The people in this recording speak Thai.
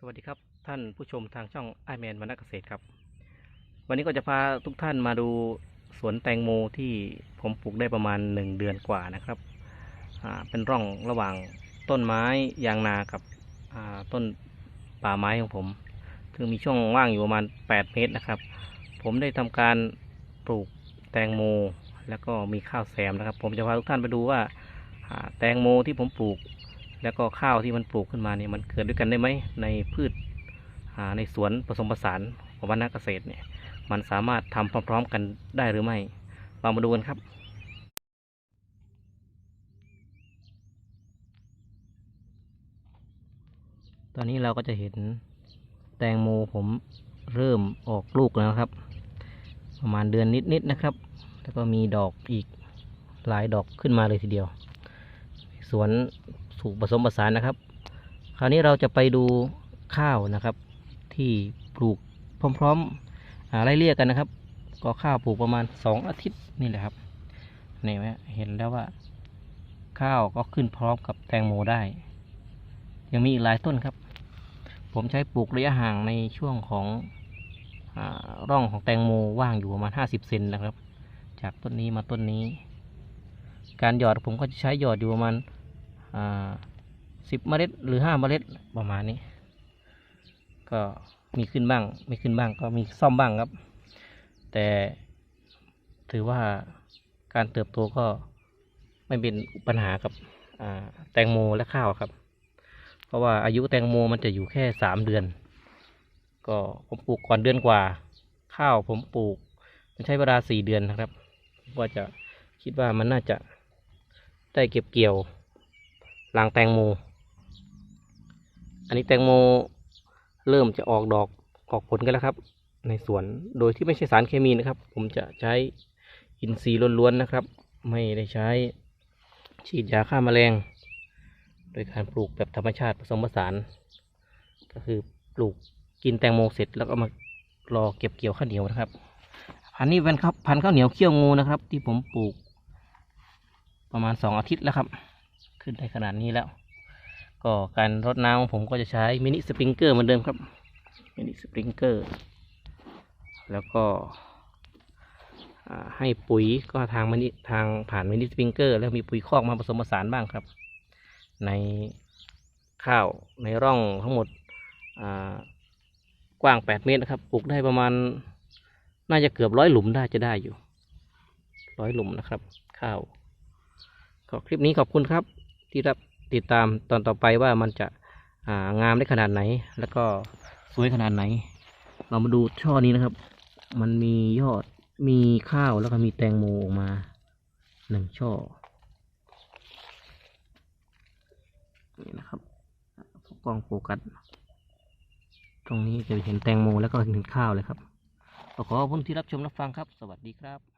สวัสดีครับท่านผู้ชมทางช่องไอแมนวรรณเกษตรครับ วันนี้ก็จะพาทุกท่านมาดูสวนแตงโมที่ผมปลูกได้ประมาณหนึ่งเดือนกว่านะครับอ่าเป็นร่องระหว่างต้นไม้ยางนากับอ่าต้นป่าไม้ของผมซึ่งมีช่องว่างอยู่ประมาณ 8 เมตรนะครับ ผมได้ทำการปลูกแตงโม แล้วก็มีข้าวแซมนะครับ ผมจะพาทุกท่านไปดูว่าแตงโมที่ผมปลูก แล้วก็ข้าวที่มันปลูกขึ้นมาเนี่ยมันเกิดด้วยกันได้ไหมในพืชในสวนผสมผสานของวรรณเกษตรเนี่ยมันสามารถทำพร้อม ๆ กันได้หรือไม่ เรามาดูกันครับตอนนี้เราก็จะเห็นแตงโมผมเริ่มออกลูกแล้วครับ ประมาณเดือนนิดๆนะครับ แล้วก็มีดอกอีกหลายดอกขึ้นมาเลยทีเดียว สวน ถูกผสมผสานนะครับ คราวนี้เราจะไปดูข้าวนะครับ ที่ปลูกพร้อมๆอาไล่เรียกกันนะครับ ก็ข้าวปลูกประมาณสองอาทิตย์นี่แหละครับนี่ไหมเห็นแล้วว่า ข้าวก็ขึ้นพร้อมกับแตงโมได้ ยังมีอีกหลายต้นครับ ผมใช้ปลูกระยะห่างในช่วงของอร่องของแตงโมว่างอยู่ประมาณห้าสิบเซนนะครับ จากต้นนี้มาต้นนี้ การหยอดผมก็จะใช้หยอดอยู่ประมาณ สิบเมล็ดหรือห้าเมล็ดประมาณนี้ ก็มีขึ้นบ้าง ไม่ขึ้นบ้างก็มีซ่อมบ้างครับ แต่ถือว่าการเติบโตก็ไม่เป็นปัญหากับแตงโมและข้าวครับ เพราะว่าอายุแตงโมมันจะอยู่แค่สามเดือน ก็ผมปลูกก่อนเดือนกว่า ข้าวผมปลูก มันใช้เวลาสี่เดือนนะครับ ว่าจะคิดว่ามันน่าจะได้เก็บเกี่ยว หลังแตงโม อันนี้แตงโมเริ่มจะออกดอกออกผลกันแล้วครับ ในสวนโดยที่ไม่ใช่สารเคมีนะครับ ผมจะใช้อินทรีย์ล้วนๆนะครับ ไม่ได้ใช้ฉีดยาฆ่าแมลง โดยการปลูกแบบธรรมชาติผสมผสาน ก็คือปลูกกินแตงโมเสร็จแล้วก็มารอเก็บเกี่ยวข้าวเหนียวนะครับ พันนี้เป็นครับพันข้าวเหนียวเขี้ยวงูนะครับ ที่ผมปลูกประมาณสองอาทิตย์แล้วครับ ขึ้นได้ขนาดนี้แล้ว ก็การรดน้ำของผมก็จะใช้มินิสปริงเกอร์เหมือนเดิมครับมินิสปริงเกอร์แล้วก็ให้ปุ๋ยก็ทางมินิทางผ่านมินิสปริงเกอร์แล้วมีปุ๋ยคอกมาผสมผสานบ้างครับ ในข้าวในร่องทั้งหมดกว้าง 8 เมตรนะครับปลูกได้ประมาณน่าจะเกือบร้อยหลุมได้จะได้อยู่ร้อยหลุมนะครับ ข้าว ก็คลิปนี้ขอบคุณครับ ที่รับติดตามตอนต่อไปว่ามันจะางามได้ขนาดไหน แล้วก็สวยขนาดไหน เรามาดูช่อนี้นะครับ มันมียอดมีข้าวแล้วก็มีแตงโมออกมาหนึ่งช่อนี่นะครับกล้องโฟกัสตรงนี้จะเห็นแตงโมแล้วก็เห็นข้าวเลยครับขอขอบคุณที่รับชมรับฟังครับ สวัสดีครับ